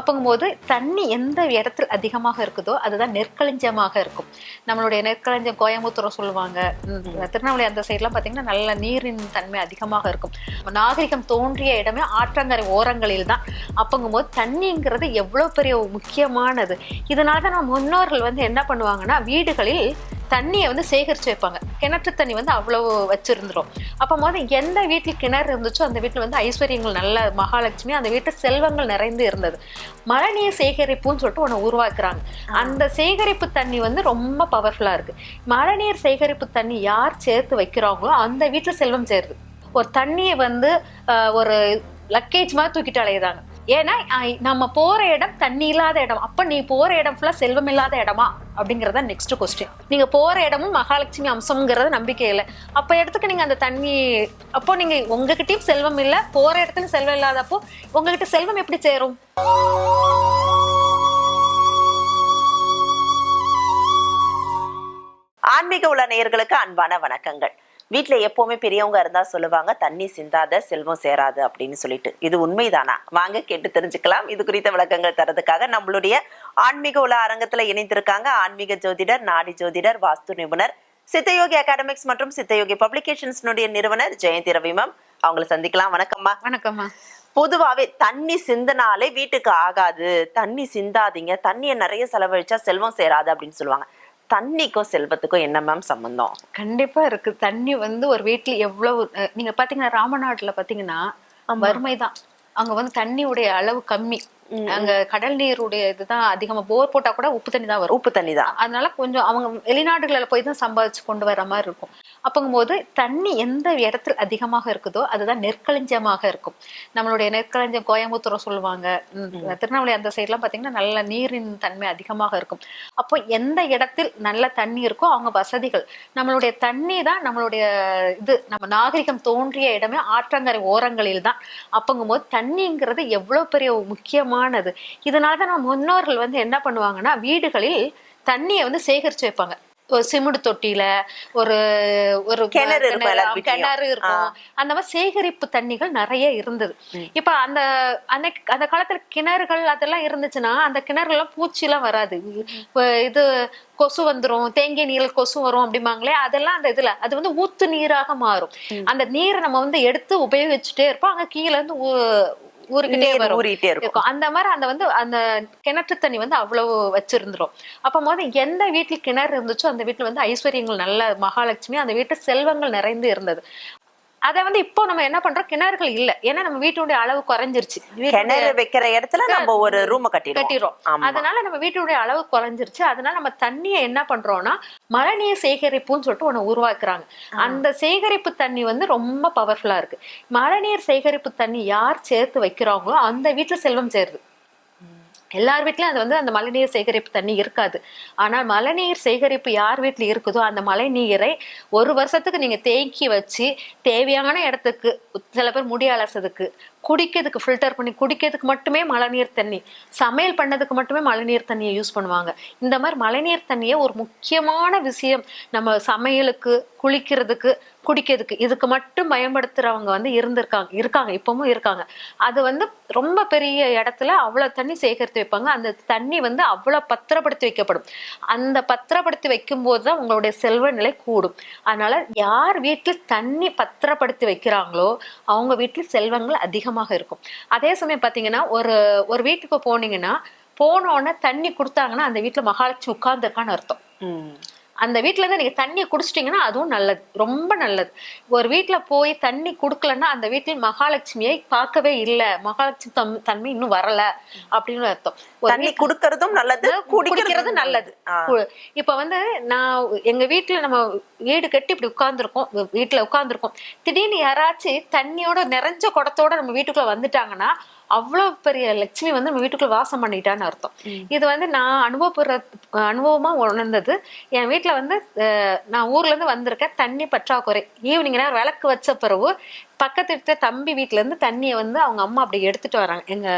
அப்போங்கும்போது தண்ணி எந்த இடத்துல அதிகமாக இருக்குதோ அதுதான் நெற்களஞ்சியமாக இருக்கும். நம்மளுடைய நெற்களஞ்சியம் கோயம்புத்தூர் சொல்லுவாங்க. திருநெல்வேலி அந்த சைட்லாம் பார்த்தீங்கன்னா நல்ல நீரின் தன்மை அதிகமாக இருக்கும். நாகரிகம் தோன்றிய இடமே ஆற்றங்கரை ஓரங்களில் தான் அப்போங்கும்போது தண்ணிங்கிறது எவ்வளோ பெரிய முக்கியமானது. இதனால தான் நம்ம முன்னோர்கள் வந்து என்ன பண்ணுவாங்கன்னா வீடுகளில் தண்ணியை வந்து சேகரித்து வைப்பாங்க. கிணற்று தண்ணி வந்து அவ்வளவு வச்சிருந்துரும். அப்போ போது எந்த வீட்டில் கிணறு இருந்துச்சோ அந்த வீட்டில் வந்து ஐஸ்வர்யங்கள் நல்ல மகாலட்சுமி அந்த வீட்டில் செல்வங்கள் நிறைந்து இருந்தது. மழைநீர் சேகரிப்புன்னு சொல்லிட்டு ஒன்று உருவாக்குறாங்க. அந்த சேகரிப்பு தண்ணி வந்து ரொம்ப பவர்ஃபுல்லாக இருக்கு. மழைநீர் சேகரிப்பு தண்ணி யார் சேர்த்து வைக்கிறாங்களோ அந்த வீட்டில் செல்வம் சேருது. ஒரு தண்ணியை வந்து ஒரு லக்கேஜ் மாதிரி தூக்கிட்டு அலையுதாங்க ஏன்னா நம்ம போற இடம் தண்ணி இல்லாத இடம். அப்ப நீ போற இடம் ஃபுல்லா செல்வம் இல்லாத இடமா? அப்படிங்கறத நெக்ஸ்ட் கொஸ்டின் நீங்க போற இடமும் மகாலட்சுமி அம்சம்ங்கிறத நம்பிக்கை இல்லை. அப்ப இடத்துக்கு நீங்க அந்த தண்ணி அப்போ நீங்க உங்ககிட்டயும் செல்வம் இல்ல போற இடத்துல செல்வம் இல்லாதப்போ உங்ககிட்ட செல்வம் எப்படி சேரும்? ஆன்மீக உள்ள நேயர்களுக்கு அன்பான வணக்கங்கள். வீட்ல எப்பவுமே பெரியவங்க இருந்தா சொல்லுவாங்க தண்ணி சிந்தாத செல்வம் சேராது அப்படின்னு சொல்லிட்டு. இது உண்மைதானா? வாங்க கேட்டு தெரிஞ்சுக்கலாம். இது குறித்த விளக்கங்கள் தரதுக்காக நம்மளுடைய ஆன்மீக உள்ள அரங்கத்துல இணைந்திருக்காங்க ஆன்மீக ஜோதிடர் நாடி ஜோதிடர் வாஸ்து நிபுணர் சித்தயோகி அகாடமிக்ஸ் மற்றும் சித்தயோகி பப்ளிகேஷன்ஸ்னுடைய நிறுவனர் ஜெயந்தி ரவிமம் அவங்கள சந்திக்கலாம். வணக்கம்மா வணக்கம்மா பொதுவாவே தண்ணி சிந்தினாலே வீட்டுக்கு ஆகாது. தண்ணி சிந்தாதீங்க. தண்ணியை நிறைய செலவழிச்சா செல்வம் சேராது அப்படின்னு சொல்லுவாங்க. தண்ணிக்கும் செல்வத்துக்கும் என்ன மேம் சம்பந்தம்? கண்டிப்பா இருக்கு. தண்ணி வந்து ஒரு வீட்டுல எவ்வளவு நீங்க பாத்தீங்கன்னா ராமநாட்டுல பாத்தீங்கன்னா வறுமைதான். அங்க வந்து தண்ணியுடைய அளவு கம்மி. அங்க கடல் நீருடைய இதுதான் அதிகமா. போர் போட்டா கூட உப்பு தண்ணி தான் வரும். உப்பு தண்ணி தான் அதனால கொஞ்சம் அவங்க வெளிநாடுகளில் போய் தான் சம்பாதிச்சு கொண்டு வர மாதிரி இருக்கும். அப்போங்கும்போது தண்ணி எந்த இடத்துல அதிகமாக இருக்குதோ அதுதான் நெற்களஞ்சியமாக இருக்கும். நம்மளுடைய நெற்களஞ்சியம் கோயம்புத்தூர் சொல்லுவாங்க. திருநெல்வேலி அந்த சைட்லாம் பார்த்தீங்கன்னா நல்ல நீரின் தன்மை அதிகமாக இருக்கும். அப்போ எந்த இடத்தில் நல்ல தண்ணி இருக்கோ அவங்க வசதிகள். நம்மளுடைய தண்ணி தான் நம்மளுடைய இது. நம்ம நாகரிகம் தோன்றிய இடமே ஆற்றங்கரை ஓரங்களில் தான். அப்போங்கும்போது தண்ணிங்கிறது எவ்வளோ பெரிய முக்கியமானது. இதனால தான் நம்ம முன்னோர்கள் வந்து என்ன பண்ணுவாங்கன்னா வீடுகளில் தண்ணியை வந்து சேகரித்து வைப்பாங்க. ஒரு சிமெண்ட் தொட்டியில ஒரு ஒரு கிணறு கிணறு, இருக்கும். அந்த மாதிரி சேகரிப்பு தண்ணிகள் நிறைய இருந்தது. இப்ப அந்த அந்த அந்த காலத்துல கிணறுகள் அதெல்லாம் இருந்துச்சுன்னா அந்த கிணறுல எல்லாம் பூச்சி எல்லாம் வராது இது கொசு வந்துரும் தேங்கிய நீரில் கொசு வரும் அப்படிம்பாங்களே அதெல்லாம் அந்த இதுல அது வந்து ஊத்து நீராக மாறும். அந்த நீரை நம்ம வந்து எடுத்து உபயோகிச்சுட்டே இருப்போம். அங்க கீழ இருந்து ஊ- ஊறிக்கிட்டே நீர் வரும். ஊறிட்டே இருக்கும். அந்த மாதிரி அந்த வந்து அந்த கிணற்று தண்ணி வந்து அவ்வளவு வச்சிருந்துரும். அப்போ போது எந்த வீட்டில் கிணறு இருந்துச்சோ அந்த வீட்டுல வந்து ஐஸ்வர்யங்கள் நல்ல மகாலட்சுமி அந்த வீட்டு செல்வங்கள் நிறைந்து இருந்தது. அதை வந்து இப்போ நம்ம என்ன பண்றோம்? கிணறுகள் இல்ல. ஏன்னா நம்ம வீட்டுடைய அளவு குறைஞ்சிருச்சு. கிணறு வைக்கிற இடத்துல நம்ம ஒரு ரூம் கட்டிடுவோம். கட்டிடுறோம். அதனால நம்ம வீட்டுடைய அளவு குறைஞ்சிருச்சு. அதனால நம்ம தண்ணியை என்ன பண்றோம்னா மழைநீர் சேகரிப்புன்னு சொல்லிட்டு ஒண்ணு உருவாக்குறாங்க. அந்த சேகரிப்பு தண்ணி வந்து ரொம்ப பவர்ஃபுல்லா இருக்கு. மழைநீர் சேகரிப்பு தண்ணி யார் சேர்த்து வைக்கிறாங்களோ அந்த வீட்டுல செல்வம் சேருது. எல்லார் வீட்லயும் அது வந்து அந்த மழைநீர் சேகரிப்பு தண்ணி இருக்காது. ஆனால் மழைநீர் சேகரிப்பு யார் வீட்டில் இருக்குதோ அந்த மழை நீரை ஒரு வருஷத்துக்கு நீங்க தேக்கி வச்சு தேவையான இடத்துக்கு சில பேர் முடி அலசதுக்கு குடிக்கிறதுக்கு ஃபில்டர் பண்ணி குடிக்கிறதுக்கு மட்டுமே மழைநீர் தண்ணி சமையல் பண்ணதுக்கு மட்டுமே மழைநீர் தண்ணியை யூஸ் பண்ணுவாங்க. இந்த மாதிரி மழைநீர் தண்ணியை ஒரு முக்கியமான விஷயம். நம்ம சமையலுக்கு குளிக்கிறதுக்கு குடிக்கிறதுக்கு. இதுக்கு மட்டும் பயன்படுத்துறவங்க வந்து இருந்திருக்காங்க இருக்காங்க இப்பவும் இருக்காங்க. அது வந்து ரொம்ப பெரிய இடத்துல அவ்வளவு தண்ணி சேகரித்து வைப்பாங்க. அந்த தண்ணி வந்து அவ்வளவு பத்திரப்படுத்தி வைக்கப்படும். அந்த பத்திரப்படுத்தி வைக்கும் போது தான் உங்களுடைய செல்வ நிலை கூடும். அதனால யார் வீட்டில் தண்ணி பத்திரப்படுத்தி வைக்கிறாங்களோ அவங்க வீட்டில் செல்வங்கள் அதிகமாக இருக்கும். அதே சமயம் பார்த்தீங்கன்னா ஒரு ஒரு வீட்டுக்கு போனீங்கன்னா போனோடனே தண்ணி கொடுத்தாங்கன்னா அந்த வீட்டுல மகாலட்சுமி உட்கார்ந்துருக்கான்னு அர்த்தம். அந்த வீட்ல இருந்து நீங்க தண்ணியை குடிச்சிட்டீங்கன்னா அதுவும் நல்லது. ரொம்ப நல்லது. ஒரு வீட்ல போய் தண்ணி குடுக்கலன்னா அந்த வீட்டில் மகாலட்சுமியை பார்க்கவே இல்லை. மகாலட்சுமி தம் தன்மை இன்னும் வரல அப்படின்னு அர்த்தம். தண்ணி குடுக்கறதும் நல்லது குடிக்கிறது நல்லது. இப்ப வந்து நான் எங்க வீட்டுல நம்ம வீடு கட்டி இப்படி உட்கார்ந்துருக்கோம். வீட்டுல உட்கார்ந்துருக்கோம். திடீர்னு யாராச்சும் தண்ணியோட நிறைஞ்ச குடத்தோட நம்ம வீட்டுக்குள்ள வந்துட்டாங்கன்னா அவ்வளவு பெரிய லட்சுமி வந்து நம்ம வீட்டுக்குள்ள வாசம் பண்ணிட்டான்னு அர்த்தம். இது வந்து நான் அனுபவப்படுற அனுபவமா உணர்ந்தது. என் வீட்டுல வந்து நான் ஊர்ல இருந்து வந்திருக்கேன். தண்ணி பற்றாக்குறை. ஈவினிங் நேரம் விளக்கு வச்ச பிறகு பக்கத்து வீட்டு தம்பி வீட்ல இருந்து தண்ணியை வந்து அவங்க அம்மா அப்படி எடுத்துட்டு வராங்க. எங்க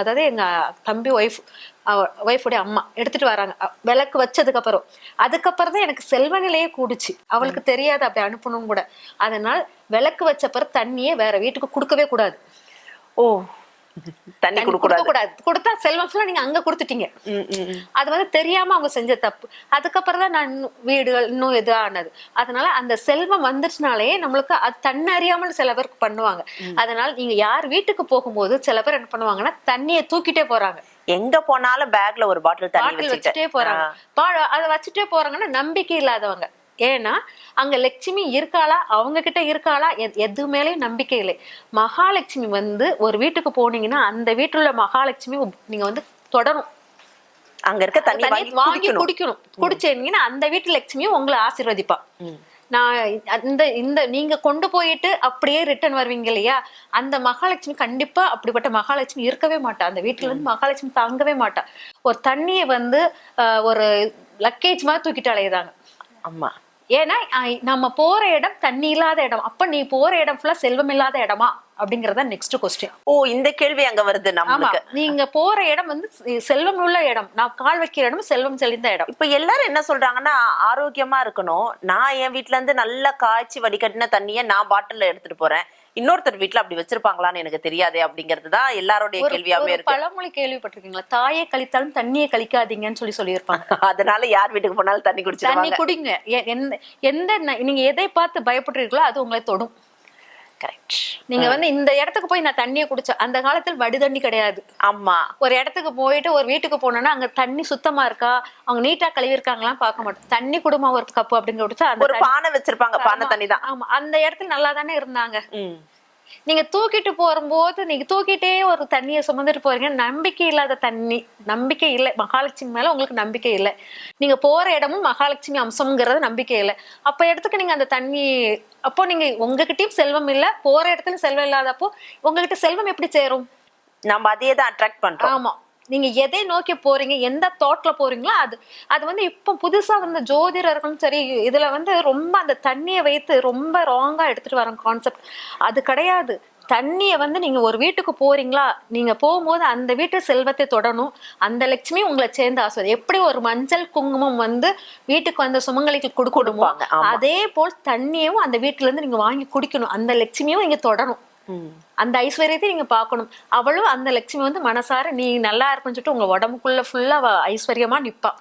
அதாவது எங்க தம்பி ஒய்ஃப் ஒய்ஃபுடைய அம்மா எடுத்துட்டு வராங்க. விளக்கு வச்சதுக்கு அப்புறம். அதுக்கப்புறம் தான் எனக்கு செல்வ நிலையே கூடுச்சு. அவளுக்கு தெரியாது அப்படி அனுப்பணும் கூட. அதனால் விளக்கு வச்ச பிறகு தண்ணியே வேற வீட்டுக்கு கொடுக்கவே கூடாது. ஓ தண்ணி குடுக்க கூடாது கொடுத்தா செல்வம் ஃபுல்லா நீங்க அங்க கொடுத்துட்டீங்க. அது வந்து தெரியாம அவங்க செஞ்ச தப்பு. அதுக்கப்புறம் தான் நான் வீடுகள் இன்னும் இது ஆனது அதனால அந்த செல்வம் வந்துருச்சுனாலே நம்மளுக்கு அது தன்னறியாமல் சில பேருக்கு பண்ணுவாங்க. அதனால நீங்க யார் வீட்டுக்கு போகும்போது சில பேர் என்ன பண்ணுவாங்கன்னா தண்ணியை தூக்கிட்டே போறாங்க. எங்க போனாலும் பேக்ல ஒரு பாட்டில் தண்ணி வச்சுட்டு போறாங்க. அதை வச்சுட்டே போறாங்கன்னா நம்பிக்கை இல்லாதவங்க. ஏன்னா அங்க லட்சுமி இருக்காளா? அவங்க கிட்ட இருக்காளா? எது மேலயும் நம்பிக்கை இல்லை. மகாலட்சுமி வந்து ஒரு வீட்டுக்கு போனீங்கன்னா அந்த வீட்டுல உள்ள மகாலட்சுமி நீங்க வந்து தொடரும். அங்க இருக்க தண்ணி வாங்கி குடிக்கணும். குடிச்சீங்கன்னா அந்த வீட்டு லட்சுமியும் உங்களை ஆசீர்வதிப்பா. நான் இந்த இந்த நீங்க கொண்டு போயிட்டு அப்படியே ரிட்டர்ன் வருவீங்க இல்லையா? அந்த மகாலட்சுமி கண்டிப்பா அப்படிப்பட்ட மகாலட்சுமி இருக்கவே மாட்டா. அந்த வீட்டுல இருந்து மகாலட்சுமி தங்கவே மாட்டா. ஒரு தண்ணியை வந்து ஒரு லக்கேஜ் மாதிரி தூக்கிட்டு அலையுதாங்க ஆமா. ஏன்னா நம்ம போற இடம் தண்ணி இல்லாத இடம். அப்ப நீ போற இடம் ஃபுல்லா செல்வம் இல்லாத இடமா? அப்படிங்கறத நெக்ஸ்ட் கொஸ்டின் ஓ இந்த கேள்வி அங்க வருது நம்மளுக்கு. நீங்க போற இடம் வந்து செல்வம் உள்ள இடம். நான் கால் வைக்கிற இடம் செல்வம் செழிந்த இடம். இப்ப எல்லாரும் என்ன சொல்றாங்கன்னா ஆரோக்கியமா இருக்கணும். நான் என் வீட்ல இருந்து நல்லா காய்ச்சி வடிகட்டின தண்ணிய நான் பாட்டில்ல எடுத்துட்டு போறேன். இன்னொருத்தர் வீட்ல அப்படி வச்சிருப்பாங்களான்னு எனக்கு தெரியாதே அப்படிங்கிறது தான் எல்லாருடைய கேள்வியாவே இருக்கு. பழமொழி கேள்விப்பட்டிருக்கீங்களா? தாயை கழித்தாலும் தண்ணியை கழிக்காதீங்கன்னு சொல்லி சொல்லியிருப்பாங்க. அதனால யார் வீட்டுக்கு போனாலும் தண்ணி தண்ணி குடிச்சிருவாங்க குடிங்க எந்த நீங்க எதை பார்த்து பயப்படுறீங்களோ அது உங்களை தொடும். கரெக்ட் நீங்க வந்து இந்த இடத்துக்கு போய் நான் தண்ணியை குடிச்சேன் அந்த காலத்தில் வடி தண்ணி கிடையாது. ஆமா. ஒரு இடத்துக்கு போயிட்டு ஒரு வீட்டுக்கு போனோம்னா அங்க தண்ணி சுத்தமா இருக்கா? அவங்க நீட்டா கழுவி இருக்காங்களாம் பார்க்க மாட்டோம். தண்ணி குடுமா ஒரு கப்பு அப்படின்னு குடிச்சா ஒரு பானை வச்சிருப்பாங்க பானை தண்ணி தான் ஆமா. அந்த இடத்துல நல்லா தானே இருந்தாங்க. நீங்க தூக்கிட்டு போகும்போது நீங்க தூக்கிட்டே ஒரு தண்ணியை சுமந்துட்டு போறீங்க. நம்பிக்கை இல்லாத தண்ணி. நம்பிக்கை இல்லை. மகாலட்சுமி மேல உங்களுக்கு நம்பிக்கை இல்லை. நீங்க போற இடமும் மகாலட்சுமி அம்சம்ங்கிறது நம்பிக்கை இல்லை. அப்ப இடத்துக்கு நீங்க அந்த தண்ணி அப்போ நீங்க உங்ககிட்டயும் செல்வம் இல்ல. போற இடத்துல செல்வம் இல்லாதப்போ உங்ககிட்ட செல்வம் எப்படி சேரும்? நம்ம அதையே தான் அட்ராக்ட் பண்றோம். ஆமா. நீங்க எதை நோக்கி போறீங்க எந்த தாட்ல போறீங்களோ அது அது வந்து இப்போ புதுசா வந்த ஜோதிடர்களும் சரி இதுல வந்து ரொம்ப அந்த தண்ணியை வைத்து ரொம்ப ராங்கா எடுத்துட்டு வர கான்செப்ட் அது கிடையாது தண்ணியை வந்து நீங்க ஒரு வீட்டுக்கு போறீங்களா நீங்க போகும்போது அந்த வீட்டு செல்வத்தை தொடணும் அந்த லட்சுமி உங்களை சேர்ந்து ஆசுவது எப்படி ஒரு மஞ்சள் குங்குமம் வந்து வீட்டுக்கு வந்த சுமங்கலிக்கு கொடுக்கணுமோ. அதே போல் தண்ணியும் அந்த வீட்டுல இருந்து நீங்க வாங்கி குடிக்கணும் அந்த லட்சுமியும் இங்க தொடரும் ம். அந்த ஐஸ்வர்யத்தை நீங்க பார்க்கணும். அவளும் அந்த லட்சுமி வந்து மனசார நீ நல்லா இருக்குன்னு சொல்லிட்டு உங்க உடம்புக்குள்ள ஃபுல்லா அவ ஐஸ்வர்யமா நிப்பா.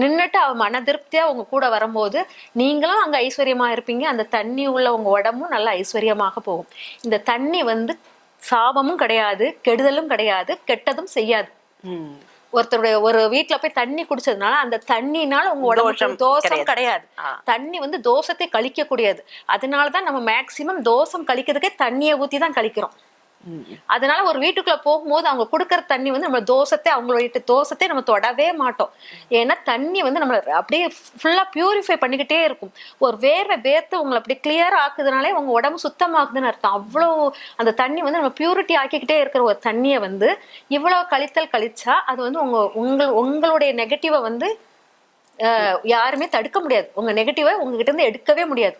நின்னுட்டு அவ மன திருப்தியா உங்க கூட வரும்போது நீங்களும் அங்க ஐஸ்வர்யமா இருப்பீங்க. அந்த தண்ணி உள்ள உங்க உடம்பும் நல்ல ஐஸ்வர்யமாக போகும். இந்த தண்ணி வந்து சாபமும் கிடையாது கெடுதலும் கிடையாது கெட்டதும் செய்யாது. ஒருத்தருடைய ஒரு வீட்ல போய் தண்ணி குடிச்சதுனால அந்த தண்ணினால உங்க உடம்புக்கு தோஷம் தோஷம் கிடையாது. தண்ணி வந்து தோஷத்தை கழிக்க கூடியது அதனாலதான் நம்ம மேக்சிமம் தோஷம் கழிக்கிறதுக்கே தண்ணியை ஊத்தி தான் கழிக்கிறோம். அதனால ஒரு வீட்டுக்குள்ள போகும்போது அவங்க கொடுக்கற தண்ணி வந்து நம்ம தோஷத்தை அவங்களுடைய தோஷத்தை நம்ம தொடவே மாட்டோம். ஏன்னா தண்ணி வந்து நம்மள அப்படியே ஃபுல்லா பியூரிஃபை பண்ணிக்கிட்டே இருக்கும். ஒரு வேர்வை வேர்த்து உங்களை அப்படி கிளியர் ஆக்குதுனாலே உங்க உடம்பு சுத்தமாகுதுன்னு அர்த்தம். அவ்வளோ அந்த தண்ணி வந்து நம்ம பியூரிட்டி ஆக்கிக்கிட்டே இருக்கிற ஒரு தண்ணியை வந்து இவ்வளவு கழித்தல் கழிச்சா அது வந்து உங்க உங்கள் உங்களுடைய நெகட்டிவை வந்து யாருமே தடுக்க முடியாது. உங்க நெகட்டிவை உங்ககிட்ட இருந்து எடுக்கவே முடியாது.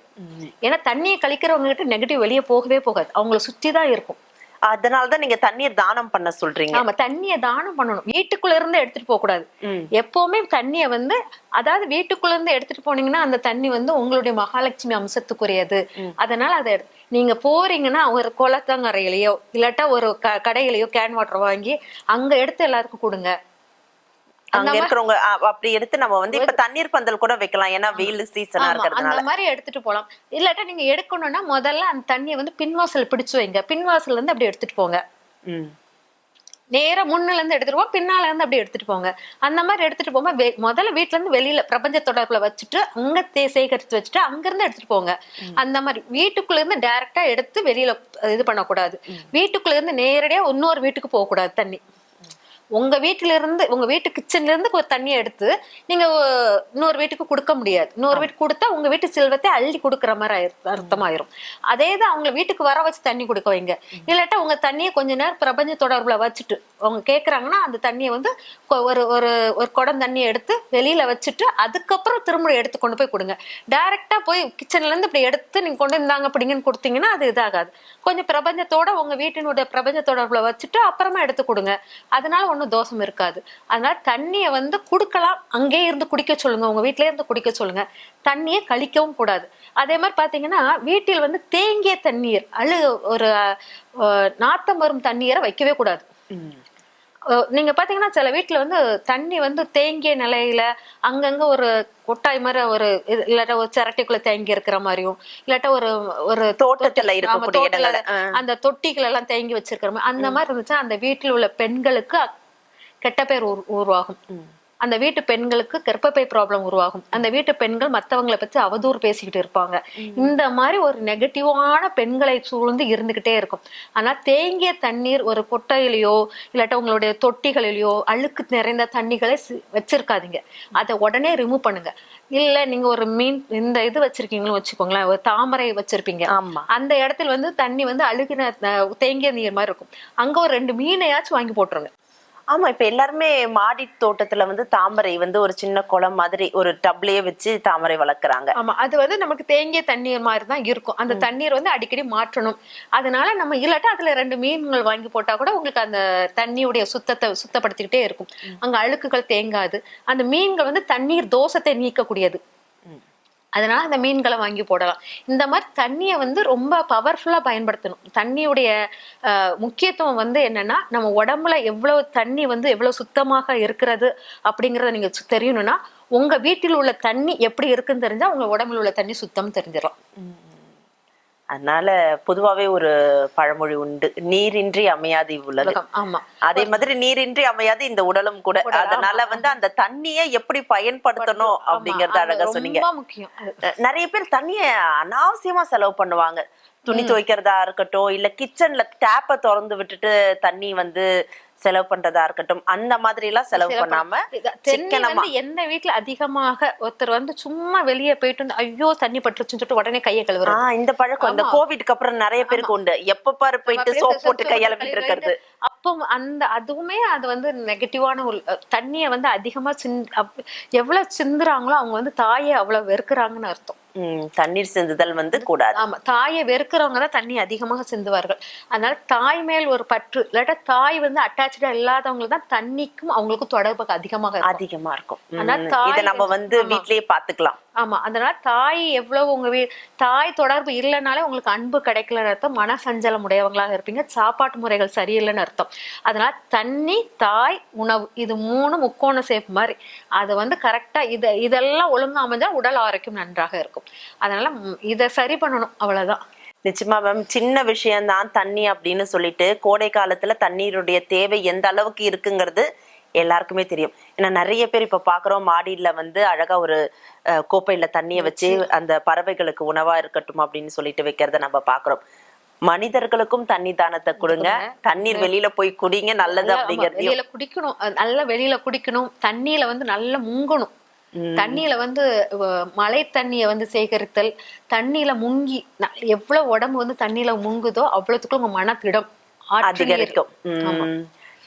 ஏன்னா தண்ணியை கழிக்கிறவங்க கிட்ட நெகட்டிவ் வெளியே போகவே போகாது. அவங்கள சுத்தி தான் இருக்கும். அதனாலதான் நீங்க தண்ணீர் தானம் பண்ண சொல்றீங்க. ஆமா தண்ணியை தானம் பண்ணணும். வீட்டுக்குள்ள இருந்து எடுத்துட்டு போக கூடாது. எப்பவுமே தண்ணியை வந்து அதாவது வீட்டுக்குள்ள இருந்து எடுத்துட்டு போனீங்கன்னா அந்த தண்ணி வந்து உங்களுடைய மகாலட்சுமி அம்சத்துக்குரியது. அதனால அதை நீங்க போறீங்கன்னா ஒரு குளத்தங்கரையிலயோ இல்லாட்டா ஒரு க- கடையிலயோ கேன் வாட்டர் வாங்கி அங்க எடுத்து எல்லாருக்கும் கொடுங்க. அங்க இருக்கிறவங்க அப்படி எடுத்து நம்ம வந்து இப்ப தண்ணீர் பந்தல் கூட வைக்கலாம். ஏன்னா வெயில் சீசனா இருக்கிறதுனால. அந்த மாதிரி எடுத்துட்டு போலாம். இல்லாட்டா நீங்க எடுக்கணும்னா முதல்ல அந்த தண்ணியை வந்து பின்வாசல் பிடிச்சு வைங்க. பின்வாசல்ல இருந்து அப்படி எடுத்துட்டு போங்க. நேரா முன்னுல இருந்து போங்க. பின்னால இருந்து அப்படி எடுத்துட்டு போங்க. அந்த மாதிரி எடுத்துட்டு வெ- முதல்ல வீட்ல இருந்து வெளியில பிரபஞ்ச தொடர்புல வச்சுட்டு அங்க சேகரித்து வச்சுட்டு அங்க இருந்து எடுத்துட்டு போங்க. அந்த மாதிரி வீட்டுக்குள்ள இருந்து டைரக்டா எடுத்து வெளியில இது பண்ணக்கூடாது. வீட்டுக்குள்ள இருந்து நேரடியா இன்னொரு வீட்டுக்கு போக கூடாது தண்ணி. உங்க வீட்டுல இருந்து உங்க வீட்டு கிச்சன்ல இருந்து ஒரு தண்ணியை எடுத்து நீங்க ஒ- இன்னொரு வீட்டுக்கு கொடுக்க முடியாது. இன்னொரு வீட்டுக்கு கொடுத்தா உங்க வீட்டு செல்வத்தை அள்ளி கொடுக்குற மாதிரி அர்த்தமாயிரும். அதே தான் அவங்க வீட்டுக்கு வர வச்சு தண்ணி கொடுக்க வைங்க. இல்லாட்டா உங்க தண்ணியை கொஞ்ச நேரம் பிரபஞ்ச தொடர்புல வச்சுட்டு அவங்க கேக்குறாங்கன்னா அந்த தண்ணியை வந்து ஒரு ஒரு ஒரு குடம் தண்ணியை எடுத்து வெளியில வச்சுட்டு அதுக்கப்புறம் திரும்ப எடுத்து கொண்டு போய் கொடுங்க. டைரக்டா போய் கிச்சன்ல இருந்து இப்படி எடுத்து நீங்க கொண்டு வந்தாங்க அப்படிங்கன்னு கொடுத்தீங்கன்னா அது இதாகாது. கொஞ்சம் பிரபஞ்சத்தோட உங்க வீட்டினுடைய பிரபஞ்ச தொடர்புல வச்சுட்டு அப்புறமா எடுத்து கொடுங்க. அதனால ஒண்ணும் தோஷம் இருக்காது. அதனால தண்ணியை வந்து குடுக்கலாம். அங்கே இருந்து குடிக்க சொல்லுங்க. உங்க வீட்லயே இருந்து குடிக்க சொல்லுங்க. தண்ணியை கழிக்கவும் கூடாது. அதே மாதிரி பாத்தீங்கன்னா வீட்டில் வந்து தேங்கிய தண்ணீர் அழு ஒரு நாத்தம் வரும் தண்ணீரை வைக்கவே கூடாது. நீங்க பாத்தீங்கன்னா சில வீட்டுல வந்து தண்ணி வந்து தேங்கிய நிலையில அங்கங்க ஒரு கொட்டாய் மாதிரி ஒரு இல்லாட்டா ஒரு சிரட்டைக்குள்ள தேங்கி இருக்கிற மாதிரியும் இல்லாட்டா ஒரு ஒரு தோட்டத்துல இருக்கக்கூடிய. அந்த தொட்டிகள் எல்லாம் தேங்கி வச்சிருக்கிற மாதிரி அந்த மாதிரி இருந்துச்சா அந்த வீட்டில் உள்ள பெண்களுக்கு கெட்ட பேர் உரு- உருவாகும். அந்த வீட்டு பெண்களுக்கு கர்ப்பப்பை ப்ராப்ளம் உருவாகும். அந்த வீட்டு பெண்கள் மத்தவங்களை பத்தி அவதூறு பேசிக்கிட்டு இருப்பாங்க. இந்த மாதிரி ஒரு நெகட்டிவான பெண்களை சூழ்ந்து இருந்துகிட்டே இருக்கும். ஆனா தேங்கிய தண்ணீர் ஒரு கொட்டையிலயோ இல்லாட்டா உங்களுடைய தொட்டிகளிலயோ அழுக்கு நிறைந்த தண்ணிகளை வச்சிருக்காதீங்க. அதை உடனே ரிமூவ் பண்ணுங்க. இல்ல நீங்க ஒரு மீன் இந்த இது வச்சிருக்கீங்கன்னு வச்சுக்கோங்களேன். ஒரு தாமரை வச்சிருப்பீங்க. ஆமா. அந்த இடத்துல வந்து தண்ணி வந்து அழுகின தேங்கிய நீர் மாதிரி இருக்கும். அங்க ஒரு ரெண்டு மீனையாச்சும் வாங்கி போட்டுருங்க. ஆமா இப்ப எல்லாருமே மாடி தோட்டத்துல வந்து தாமரை வந்து ஒரு சின்ன குளம் மாதிரி ஒரு டப்லயே வச்சு தாமரை வளர்க்குறாங்க. ஆமா அது வந்து நமக்கு தேங்கிய தண்ணீர் மாதிரி தான் இருக்கும். அந்த தண்ணீர் வந்து அடிக்கடி மாற்றணும். அதனால நம்ம இல்லாட்டா அதுல ரெண்டு மீன்கள் வாங்கி போட்டா கூட உங்களுக்கு அந்த தண்ணியுடைய சுத்தத்தை சுத்தப்படுத்திக்கிட்டே இருக்கும். அங்க அழுக்குகள் தேங்காது. அந்த மீன்கள் வந்து தண்ணீர் தோஷத்தை நீக்கக்கூடியது. அதனால அந்த மீன்களை வாங்கி போடலாம். இந்த மாதிரி தண்ணியை வந்து ரொம்ப பவர்ஃபுல்லா பயன்படுத்தணும். தண்ணியுடைய முக்கியத்துவம் வந்து என்னன்னா நம்ம உடம்புல எவ்வளவு தண்ணி வந்து எவ்வளவு சுத்தமாக இருக்கிறது அப்படிங்கறத நீங்க தெரியணும்னா உங்க வீட்டில் உள்ள தண்ணி எப்படி இருக்குன்னு தெரிஞ்சா உங்க உடம்புல உள்ள தண்ணி சுத்தம் தெரிஞ்சிடலாம் அதனால பொதுவாவே ஒரு பழமொழி உண்டு. நீரின்றி அமையாது இவ்வுலகு. உலகம் ஆமா. அதே மாதிரி நீரின்றி அமையாது இந்த உடலும் கூட. அதனால. வந்து அந்த தண்ணியை எப்படி பயன்படுத்தணும் அப்படிங்கறத அழகா சொன்னீங்க. நிறைய பேர் தண்ணிய அனாவசியமா செலவு பண்ணுவாங்க. துணி துவைக்கிறதா இருக்கட்டும் இல்ல கிச்சன்ல டேப்ப திறந்து விட்டுட்டு தண்ணி வந்து செலவு பண்றதா இருக்கட்டும் அந்த மாதிரி எல்லாம் செலவு சில பண்ணாம சிக்கனமா வந்து எந்த வீட்ல அதிகமாக ஒருத்தர் வந்து சும்மா வெளியே போயிட்டு வந்து ஐயோ தண்ணி பட்டுருச்சுன்னு சொல்லிட்டு உடனே கையை கழுவுறது. ஆஹ் இந்த பழக்கம் இந்த. கோவிட்க்கு அப்புறம் நிறைய பேருக்கு உண்டு. எப்ப பாரு போயிட்டு சோப் போட்டு கழுவி இருக்கிறது அப்போ அந்த அதுவுமே அது வந்து நெகட்டிவான ஒரு தண்ணிய வந்து அதிகமா சிந் அப்- எவ்வளவு சிந்துறாங்களோ அவங்க வந்து தாயை அவ்வளவு வெறுக்கிறாங்கன்னு அர்த்தம். தண்ணீர் சிந்துதல் வந்து கூடாது. ஆமா தாயை வெறுக்கிறவங்க தான் தண்ணி அதிகமாக சிந்துவார்கள். அதனால தாய் மேல் ஒரு பற்று இல்லாட்டா தாய் வந்து அட்டாச்சா இல்லாதவங்க தான் தண்ணிக்கும் அவங்களுக்கும் தொடர்பு அதிகமாக அதிகமா இருக்கும். ஆனா தாய் இத நம்ம வந்து. வீட்லயே பாத்துக்கலாம். ஆமா அதனால தாய் எவ்வளவு உங்க வீ தாய் தொடர்பு இல்லைனாலே உங்களுக்கு அன்பு கிடைக்கலன்னு அர்த்தம் மன சஞ்சலம் உடையவங்களாக இருப்பீங்க சாப்பாட்டு முறைகள் சரியில்லைன்னு அர்த்தம். அதனால தண்ணி தாய் உணவு இது மூணு முக்கோண சேப் மாதிரி. அது வந்து கரெக்டா இதை இதெல்லாம் ஒழுங்கா அமைஞ்சா உடல் ஆரோக்கியம் நன்றாக இருக்கும். அதனால இதை சரி பண்ணணும் அவ்வளவுதான். நிச்சயமா மேம் சின்ன விஷயம்தான் தண்ணி அப்படின்னு சொல்லிட்டு கோடை காலத்துல தண்ணீருடைய தேவை எந்த அளவுக்கு இருக்குங்கிறது எல்லாருக்குமே தெரியும். ஏன்னா நிறைய பேர் இப்ப பாக்குறோம் மாடியில வந்து அழகா ஒரு கோப்பையில தண்ணிய வச்சு அந்த பறவைகளுக்கு உணவா இருக்கட்டும் அப்படின்னு சொல்லிட்டு வைக்கிறத நம்ம பாக்குறோம். மனிதர்களுக்கும் தண்ணி தானத்தை கொடுங்க. தண்ணீர் வெளியில போய் குடிங்க நல்லது அப்படிங்கறதையும் வெளியில குடிக்கணும். நல்லா வெளியில குடிக்கணும். தண்ணியில வந்து நல்லா முங்கணும். தண்ணியில வந்து மழை தண்ணிய வந்து சேகரித்தல் தண்ணியில முங்கி எவ்வளவு உடம்பு வந்து தண்ணியில முங்குதோ அவ்வளவுக்கு உங்க மனத்திடம் ஆற்றல் அதிகரிக்கும்.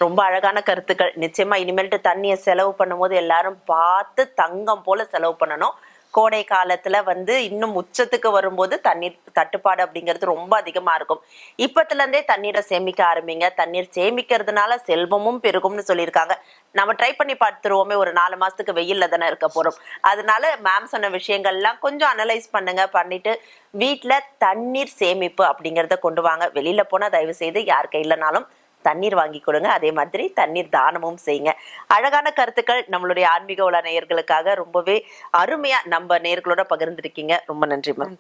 ரொம்ப அழகான கருத்துக்கள். நிச்சயமா இனிமேல்ட்டு தண்ணியை செலவு பண்ணும்போது எல்லாரும் பார்த்து தங்கம் போல செலவு பண்ணணும். கோடை காலத்துல வந்து இன்னும் உச்சத்துக்கு வரும்போது தண்ணீர் தட்டுப்பாடு அப்படிங்கிறது ரொம்ப அதிகமா இருக்கும். இப்பத்துல இருந்தே தண்ணீரை சேமிக்க ஆரம்பிங்க. தண்ணீர் சேமிக்கிறதுனால செல்வமும் பெருகும்னு சொல்லியிருக்காங்க. நம்ம ட்ரை பண்ணி பார்த்துருவோமே ஒரு நாலு மாசத்துக்கு வெயில்ல தானே இருக்க போறோம். அதனால மேம் சொன்ன விஷயங்கள்லாம் கொஞ்சம் அனலைஸ் பண்ணுங்க. பண்ணிட்டு வீட்டில் தண்ணீர் சேமிப்பு அப்படிங்கிறத கொண்டு வாங்க. வெளியில போனா தயவு செய்து யார் கையிலனாலும் தண்ணீர் வாங்கி கொடுங்க. அதே மாதிரி தண்ணீர் தானமும் செய்யுங்க. அழகான கருத்துக்கள் நம்மளுடைய ஆன்மீக உள்ள நேயர்களுக்காக ரொம்பவே அருமையா நம்ம நேயர்களோட பகிர்ந்திருக்கீங்க. ரொம்ப நன்றி மேம்